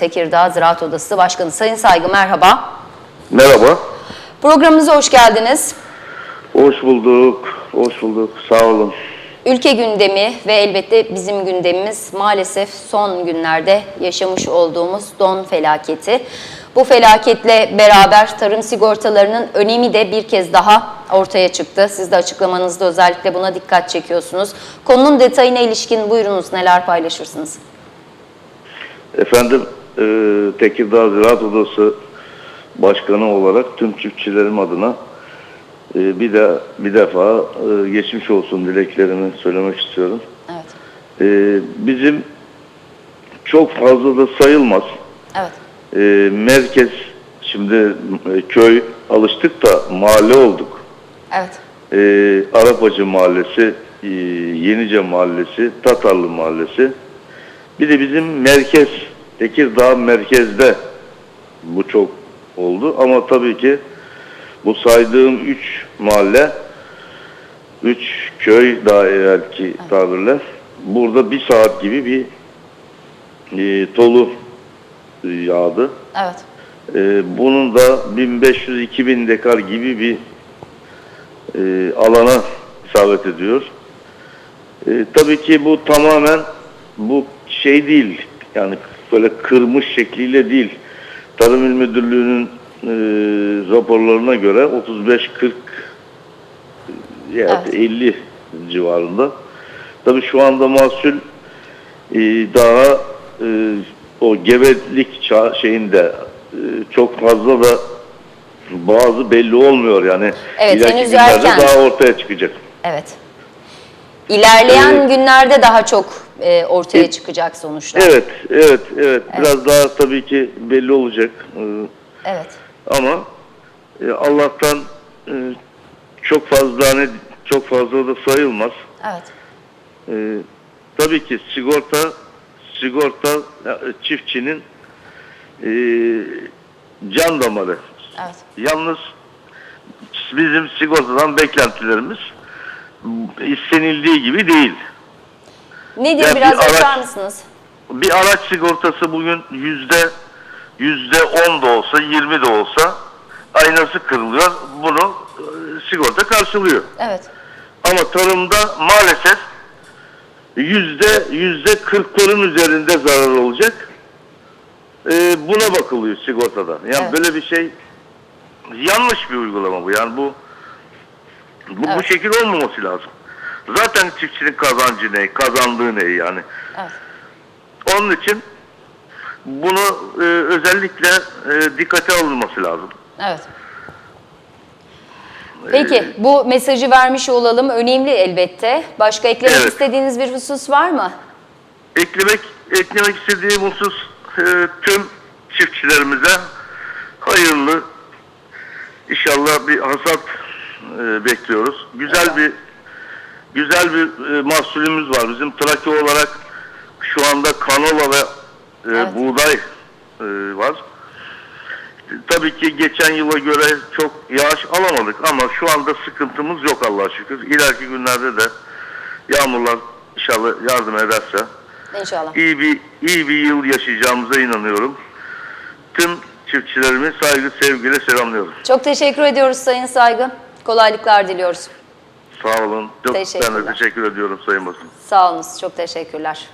Tekirdağ Ziraat Odası Başkanı Sayın Saygı merhaba. Merhaba. Programımıza hoş geldiniz. Hoş bulduk. Hoş bulduk. Sağ olun. Ülke gündemi ve elbette bizim gündemimiz maalesef son günlerde yaşamış olduğumuz don felaketi. Bu felaketle beraber tarım sigortalarının önemi de bir kez daha ortaya çıktı. Siz de açıklamanızda özellikle buna dikkat çekiyorsunuz. Konunun detayına ilişkin buyurunuz neler paylaşırsınız? Efendim e, Tekirdağ Ziraat Odası Başkanı olarak tüm çiftçilerim adına e, bir de bir defa e, geçmiş olsun dileklerimi söylemek istiyorum. Evet. E, bizim çok fazla da sayılmaz. Evet. E, merkez şimdi e, köy alıştık da mahalle olduk. Evet. e, Arapacı Mahallesi, e, Yenice Mahallesi, Tatarlı Mahallesi. Bir de bizim merkez, Tekirdağ merkezde bu çok oldu. Ama tabii ki bu saydığım üç mahalle, üç köy daha evvelki tabirle burada bir saat gibi bir e, tolu yağdı. Evet. E, bunun da 1500-2000 dekar gibi bir e, alana isabet ediyor. E, tabii ki bu tamamen bu şey değil. Yani böyle kırmış şekliyle değil. Tarım İl Müdürlüğü'nün e, raporlarına göre 35-40 ya Evet. 50 civarında. Tabii şu anda mahsul e, daha e, o gebelik çağ şeyinde e, çok fazla da bazı belli olmuyor yani. Evet, İleriki henüz günlerde erken. daha ortaya çıkacak. Evet. İlerleyen Ee, günlerde daha çok e, ortaya e, çıkacak sonuçlar. Evet, evet, evet. Biraz daha tabii ki belli olacak. Ee, Evet. Ama e, Allah'tan e, çok fazla hani çok fazla da sayılmaz. Evet. Ee, tabii ki sigorta sigorta e, çiftçinin e, can damarı. Evet. Yalnız bizim sigortadan beklentilerimiz istenildiği gibi değil. Nedir Ya bir biraz araç- açar mısınız? Bir araç sigortası bugün yüzde yüzde on da olsa, yirmi de olsa aynası kırılıyor. Bunu e, sigorta karşılıyor. Evet. Ama tarımda maalesef yüzde yüzde kırkların üzerinde zarar olacak. Ee, buna bakılıyor sigortada. Yani Evet. böyle bir şey yanlış bir uygulama bu. Yani bu bu, bu Evet. şekil olmaması lazım. Zaten çiftçinin kazancı ne, kazandığı ne yani. Evet. Onun için bunu e, özellikle e, dikkate alınması lazım. Evet. Peki bu mesajı vermiş olalım. Önemli elbette. Başka eklemek Evet. istediğiniz bir husus var mı? eklemek eklemek istediğim husus e, tüm çiftçilerimize hayırlı inşallah bir hasat e, bekliyoruz. Güzel bir güzel bir e, mahsulümüz var. Bizim Trakya olarak şu anda kanola ve e, Evet. buğday e, var. Tabii ki geçen yıla göre çok yağış alamadık ama şu anda sıkıntımız yok Allah'a şükür. İleriki günlerde de yağmurlar inşallah yardım ederse İnşallah. iyi bir iyi bir yıl yaşayacağımıza inanıyorum. Tüm çiftçilerimi saygı sevgiyle selamlıyorum. Çok teşekkür ediyoruz Sayın Saygı. Kolaylıklar diliyoruz. Sağ olun. Çok ben de Teşekkürler. teşekkür ediyorum Sayın Basın. Sağ olunuz. Çok teşekkürler.